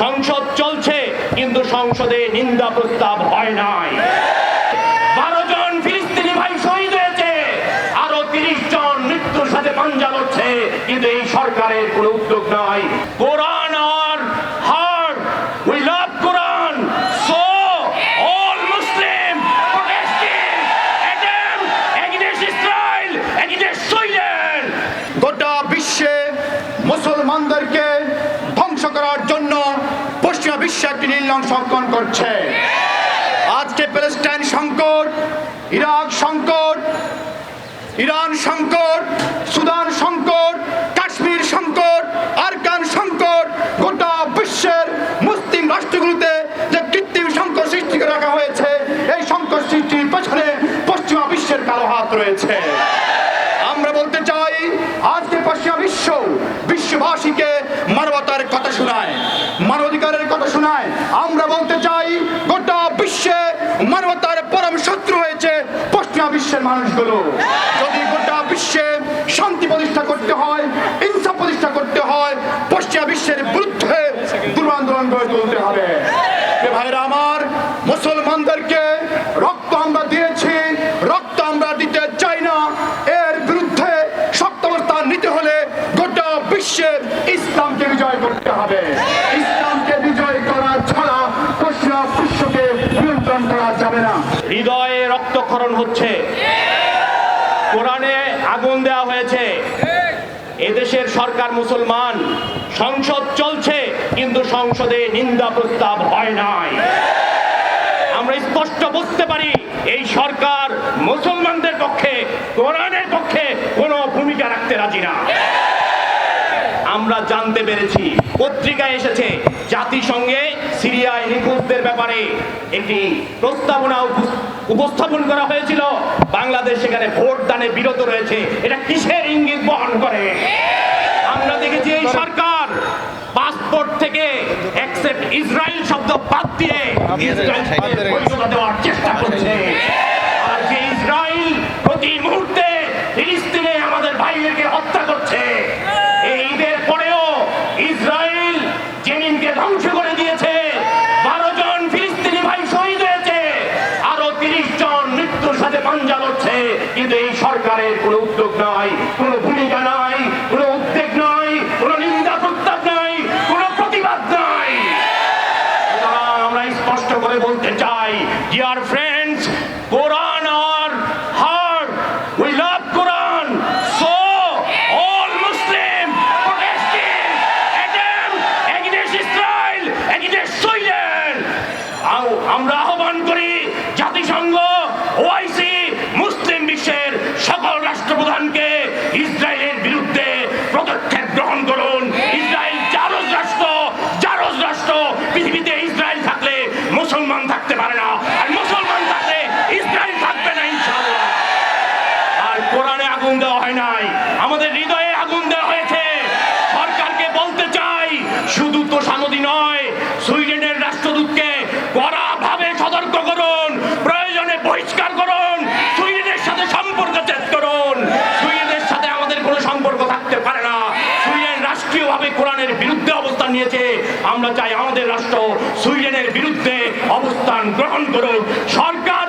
সংসদ চলছে, কিন্তু সংসদে নিন্দা প্রস্তাব হয় নাই। বারো জন ফিলিস্তিনি ভাই শহীদ হয়েছে, আরও তিরিশ জন মৃত্যুর সাথে পাঞ্জা লড়ছে, কিন্তু এই সরকারের কোনো উদ্যোগ নাই। গোটা বিশ্বে মুসলমানদেরকে ধ্বংস করার জন্য পশ্চিমা বিশ্ব একটি করছে। আজকে প্যালেস্টাইন সংকট, ইরাক সংকট, ইরান সংকট, সুদান সংকট, কাশ্মীর সংকট, আরকান সংকট, গোটা বিশ্বের মুসলিম রাষ্ট্রগুলোতে যে কৃত্রিম সংকট সৃষ্টি করে রাখা হয়েছে, এই সংকট সৃষ্টির পেছনে পশ্চিমা বিশ্বের কালো হাত রয়েছে। আমরা বলতে চাই, আজকে পশ্চিমা বিশ্ব, বিশ্ববাসীকে মানবতার কথা শোনায় মানবাধিকারের কথা শোনায় আমরা বলতে চাই গোটা বিশ্বে মানবতার পরম শত্রু হয়েছে পশ্চিমা বিশ্বের মানুষগুলো। যদি গোটা বিশ্বে শান্তি প্রতিষ্ঠা করতে হয় ইনসাফ প্রতিষ্ঠা করতে হয়, পশ্চিমা বিশ্বের বিরুদ্ধে দূর আন্দোলন গড়ে তুলতে হবে। ভাইরা আমার, মুসলমানদেরকে রক্ত আমরা দিয়েছি, রক্ত আমরা দিতে চাই না। এর বিরুদ্ধে শক্ত অবস্থান নিতে হলে গোটা বিশ্বের ইসলামকে বিজয় করতে হবে ইসলামকে বিজয় করা ছাড়া পশ্চিমা বিশ্বকে নিয়ন্ত্রণ করা যাবে না হৃদয়ে হচ্ছে। কোরআনে আগুন দেওয়া হয়েছে। এদেশের সরকার মুসলমান, সংসদ চলছে, কিন্তু সংসদে নিন্দা প্রস্তাব হয় নাই। আমরা স্পষ্ট বুঝতে পারি, এই সরকার মুসলমানদের পক্ষে, কোরআনের পক্ষে কোনো ভূমিকা রাখতে রাজি না। আমরা জানতে পেরেছি, পত্রিকায় এসেছে, জাতিসংঘে সিরিয়ায় নিখোঁজদের ব্যাপারে একটি প্রস্তাবনা উপস্থাপন করা হয়েছিল। বাংলাদেশ সেখানে ভোট দানে বিরত রয়েছে। এটা কিসের ইঙ্গিত বহন করে? আমরা দেখেছি এই সরকার পাসপোর্ট থেকে অ্যাকসেপ্ট ইসরায়েল শব্দ বাদ দিয়ে ইসরায়েল দেওয়ার চেষ্টা করছে আর যে ইসরায়েল প্রতি মুহূর্তে ফিলিস্তিনে আমাদের ভাইদেরকে হত্যা করছে এই ঈদের পরেও ইসরায়েল জেনিনকে ধ্বংস করে দিয়েছে বারো জন ফিলিস্তিনি ভাই শহীদ হয়েছে আরও তিরিশ জন মৃত্যুর সাথে পাঞ্জা লড়ছে কিন্তু এই সরকারের কোনো উদ্যোগ নাই, কোনো ভূমিকা নাই, কোনো উদ্বেগ নাই, কোনো নিন্দা প্রস্তাব নাই, কোনো প্রতিবাদ নাই। আমরা স্পষ্ট করে বলতে চাই ডিয়ার ফ্রেন্ডস কোরআন করুন, প্রয়োজনে বহিষ্কার করুন সুইডেনের সাথে সম্পর্ক ছেদ করুন। সুইডেনের সাথে আমাদের কোনো সম্পর্ক থাকতে পারে না। সুইডেন রাষ্ট্রীয়ভাবে কোরআনের বিরুদ্ধে অবস্থান নিয়েছে। আমরা চাই আমাদের রাষ্ট্র সুইডেনের বিরুদ্ধে অবস্থান গ্রহণ করুক। সরকার